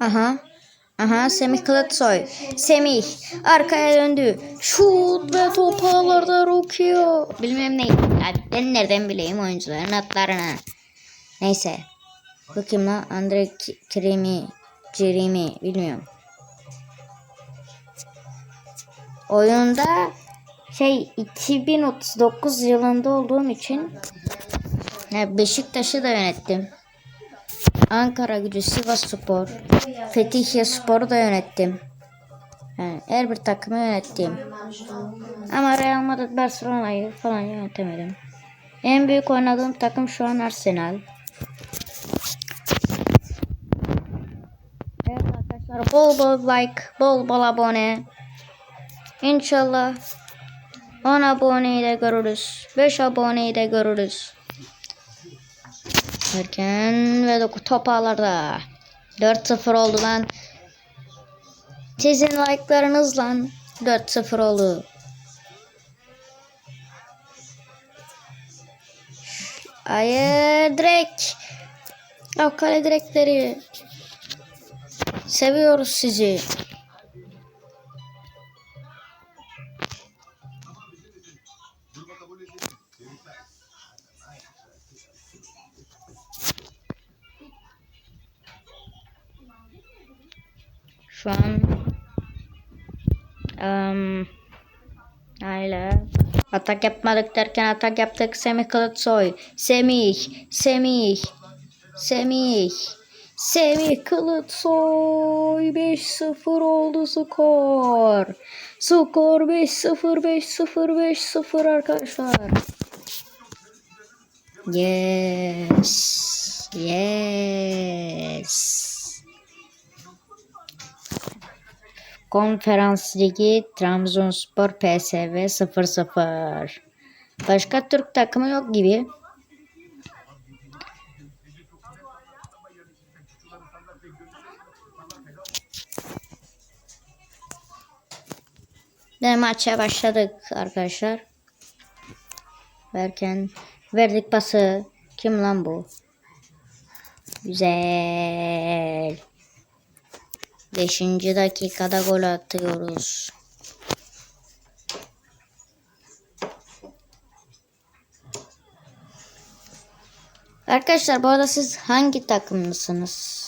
Aha. Aha Semih Kılıçsoy. Semih arkaya döndü. Şut ve top ağlarda okuyor. Bilmem ne. Ya ben nereden bileyim oyuncuların adlarını. Neyse. Bakayım lan Andre Krimi. Cirimi bilmiyorum. Oyunda şey 2039 yılında olduğum için Beşiktaş'ı da yönettim. Ankara Gücü, Sivas Spor, Fethiye Spor'u da yönettim. Yani her bir takımı yönettim. Ama Real Madrid, Barcelona'yı falan yönetemedim. En büyük oynadığım takım şu an Arsenal. Evet arkadaşlar bol bol like, bol bol abone. İnşallah 10 aboneyi de görürüz. 5 aboneyi de görürüz. Derken ve top ağlarda. 4-0 oldu lan. Sizin like'larınızla 4-0 oldu. Hayır direkt. O kale direkleri. Seviyoruz sizi. Şu an um, öyle atak yapmadık derken atak yaptık. Semih Kılıçsoy. Semih Semih Semih Semih Kılıçsoy 5-0 oldu skor. Skor 5-0 5-0 5-0 arkadaşlar. Yes yes Konferans Ligi Trabzonspor PSV 0-0. Başka Türk takımı yok gibi. Ve maça başladık arkadaşlar. Verken verdik pası. Kim lan bu? Güzel. Beşinci dakikada gol atıyoruz. Arkadaşlar bu arada siz hangi takımlısınız?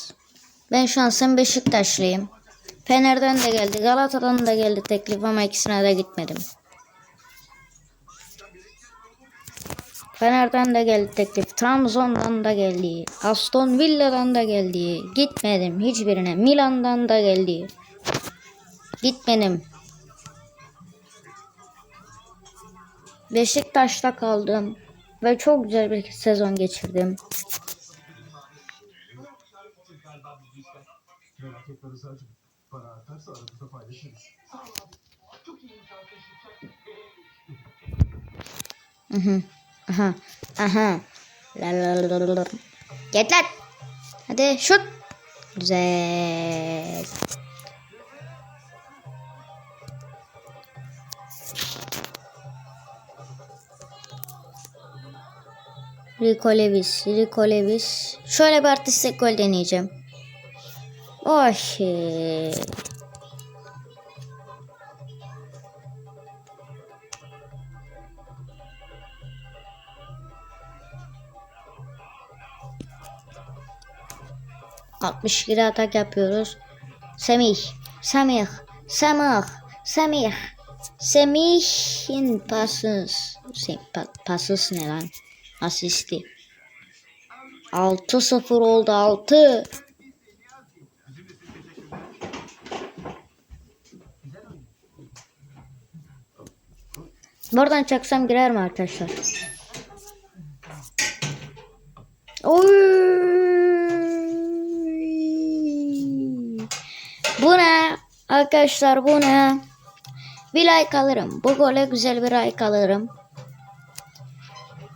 Ben şu an sen Beşiktaşlıyım. Fener'den de geldi, Galata'dan da geldi teklif ama ikisine de gitmedim. Fener'den de geldi teklif. Trabzon'dan da geldi. Aston Villa'dan da geldi. Gitmedim hiçbirine. Milan'dan da geldi. Gitmedim. Beşiktaş'ta kaldım. Ve çok güzel bir sezon geçirdim. Hı hı. Aha. Aha. la la la Get lan. Hadi şut. Güzel. Rico Levis, Şöyle bir artistik gol deneyeceğim. Oy. 60 lira atak yapıyoruz. Semih, Semih, Semih, Semih. Semih'in pasız. Sem, pa, pasız ne lan? Asisti. 6-0 oldu 6. Buradan çaksam girer mi arkadaşlar? Oy! Bu ne? Arkadaşlar bu ne? Bir like alırım. Bu gole güzel bir like alırım.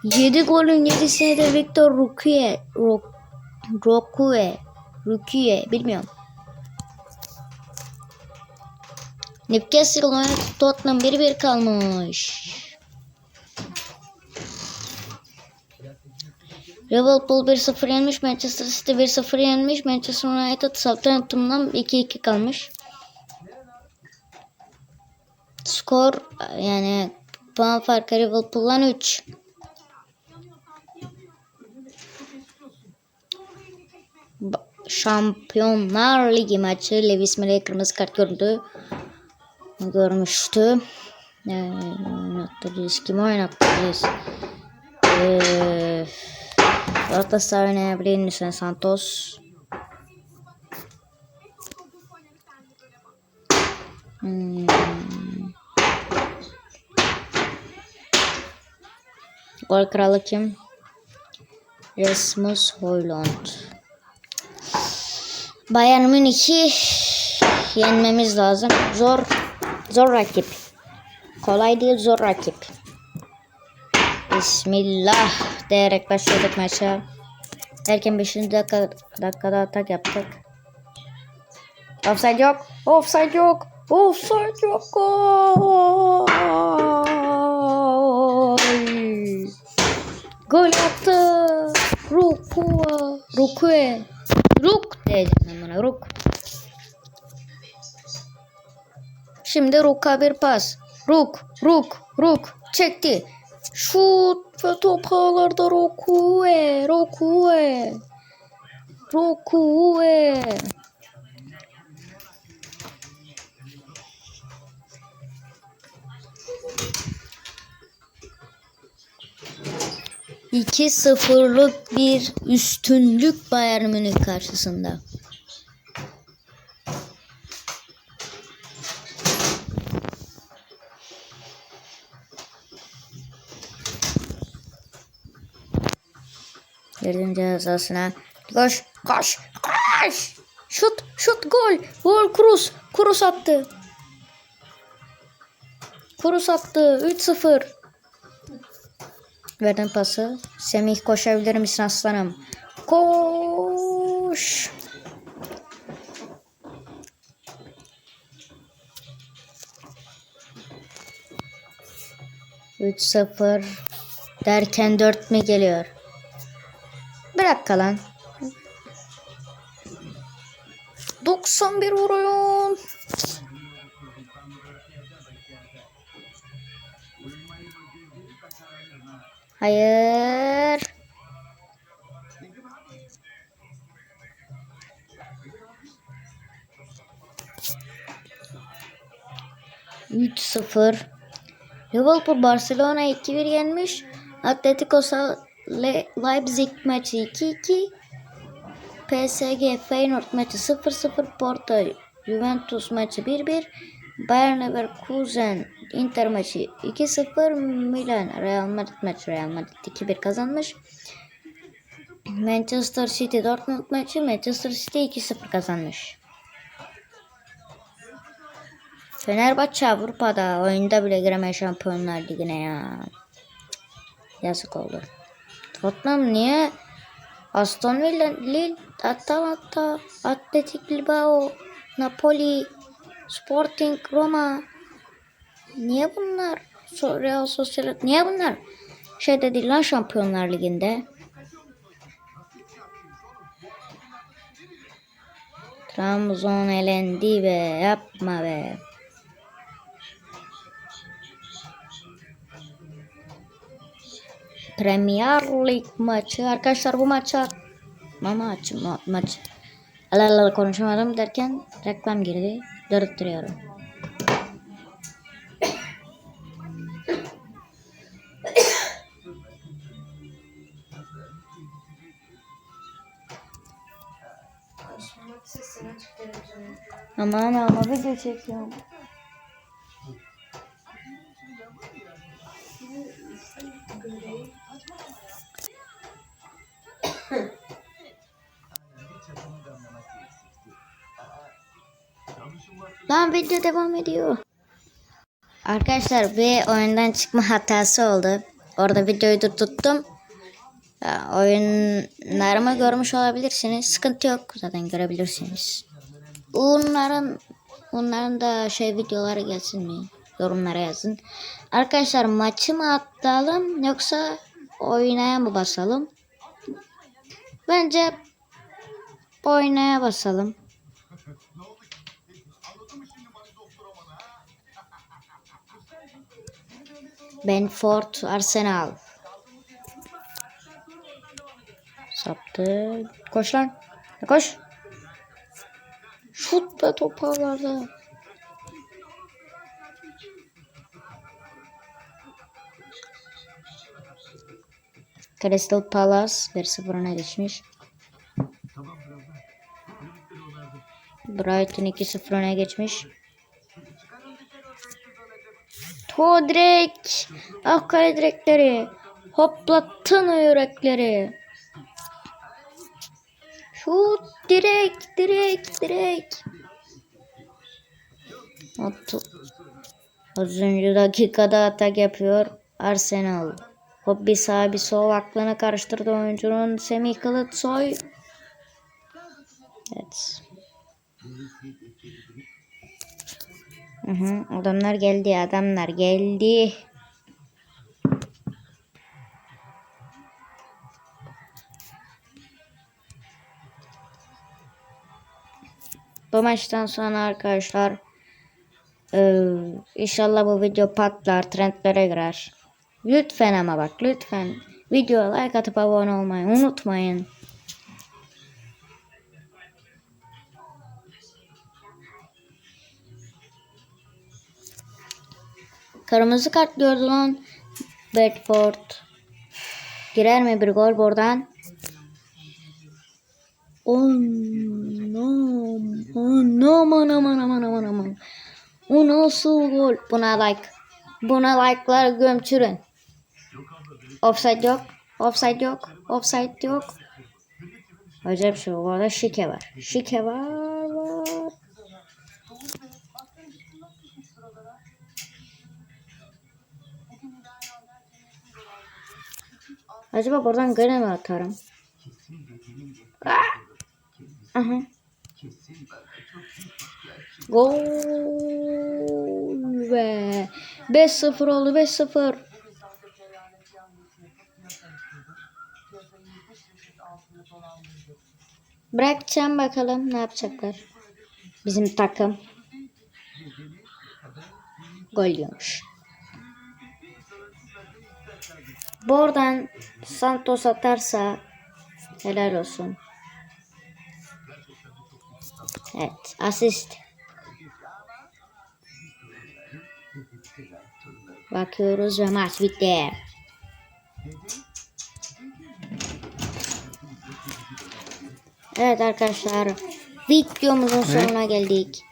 7 golün 7'sini de Victor Rukiye Rok, Rokue Rukiye bilmiyorum. Newcastle United Tottenham 1-1 kalmış. Liverpool 1-0 yenmiş. Manchester City 1-0 yenmiş. Manchester United Southampton'dan 2-2 kalmış. Skor yani puan farkı Liverpool'dan 3. Ba- Şampiyonlar Ligi maçı Lewis Mill'e kırmızı kart gördü. Görmüştü. Ee, oynattıracağız. Kimi oynattıracağız? Ee, Galatasaray oynayabilir misin Santos? Hmm. Gol kralı kim? Rasmus Højlund. Bayern Münih'i yenmemiz lazım. Zor zor rakip. Kolay değil zor rakip. Bismillah diyerek başladık maça. Erken 5. dakika, dakikada atak yaptık. Offside yok. Offside yok. Offside yok. Gol. Gol attı. Rukua. Rukue. Ruk ben buna. Ruk. Şimdi Ruk'a bir pas. Ruk. Ruk. Ruk. Çekti. Şut ve top ağlarda Rokue. Rokue. Rokue. İki sıfırlık bir üstünlük Bayern Münih karşısında. Girdim cezasına. Koş, koş, koş. Şut, şut, gol. Gol, Krus. Krus attı. Krus attı. 3-0. Verdim pası. Semih koşabilir misin aslanım? Koş. Üç sıfır derken dört mi geliyor? Bırak kalan. 91 vuruyor. Hayır. Üç sıfır. Liverpool Barcelona 2-1 yenmiş. Atletico Le- Leipzig maçı 2-2. PSG Feyenoord maçı 0-0. Porto Juventus maçı 1-1. Bayern Leverkusen Inter maçı 2-0. Milan Real Madrid maçı Real Madrid 2-1 kazanmış. Manchester City Dortmund maçı Manchester City 2-0 kazanmış. Fenerbahçe Avrupa'da oyunda bile giremeyen Şampiyonlar Ligi'ne ya. Yazık oldu. Tottenham niye? Aston Villa, Lille, Atalanta, Atletic Bilbao, Napoli, Sporting Roma. Niye bunlar? Real Sociedad niye bunlar? Şeyde değil lan Şampiyonlar Ligi'nde. Trabzon elendi be yapma be Premier Lig maçı arkadaşlar bu maça ma maç ma maç ala ala konuşamadım derken reklam girdi durdurtuyorum. Aman ama video çekiyorum. Lan video devam ediyor. Arkadaşlar bir oyundan çıkma hatası oldu. Orada videoyu tuttum. Ya, oyunlarımı görmüş olabilirsiniz. Sıkıntı yok. Zaten görebilirsiniz. Bunların bunların da şey videoları gelsin mi? Yorumlara yazın. Arkadaşlar maçı mı atalım yoksa oynaya mı basalım? Bence oynaya basalım. Benford Arsenal. Saptı. Koş lan. Koş. Şut be toparlarda. Crystal Palace 1-0 öne geçmiş. Brighton 2-0 öne geçmiş. Todrek. Ah kale direkleri. Hoplattın yürekleri. Şut direk direk direk. Otuz. 30. dakikada atak yapıyor Arsenal. Hop bir sağ bir sol aklını karıştırdı oyuncunun Semih Kılıçsoy. Evet. Hı, adamlar geldi adamlar geldi. Bu maçtan sonra arkadaşlar eee, inşallah bu video patlar trendlere girer. Lütfen ama bak lütfen videoya like atıp abone olmayı unutmayın. Kırmızı kart gördü lan Bedford. Girer mi bir gol buradan? Anam, anam, anam, anam, anam, anam. O nasıl gol? Buna like. Buna like'lar gömçürün. Offside yok. Offside yok. Offside yok. Acayip şey var. Orada şike var. Şike var. Acaba buradan gene mi atarım? Ah! Aha. Gol be. 5-0 oldu 5-0. Bırakacağım bakalım ne yapacaklar. Bizim takım. Gol yiyormuş. Buradan Santos atarsa helal olsun. Evet, asist. Bakıyoruz ve maç bitti. Evet arkadaşlar, videomuzun sonuna geldik.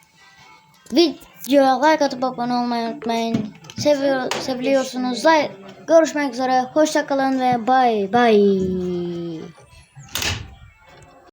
Videoya like atıp abone olmayı unutmayın. Seviyor, seviliyorsunuz. Like, görüşmek üzere. Hoşçakalın ve bay bay.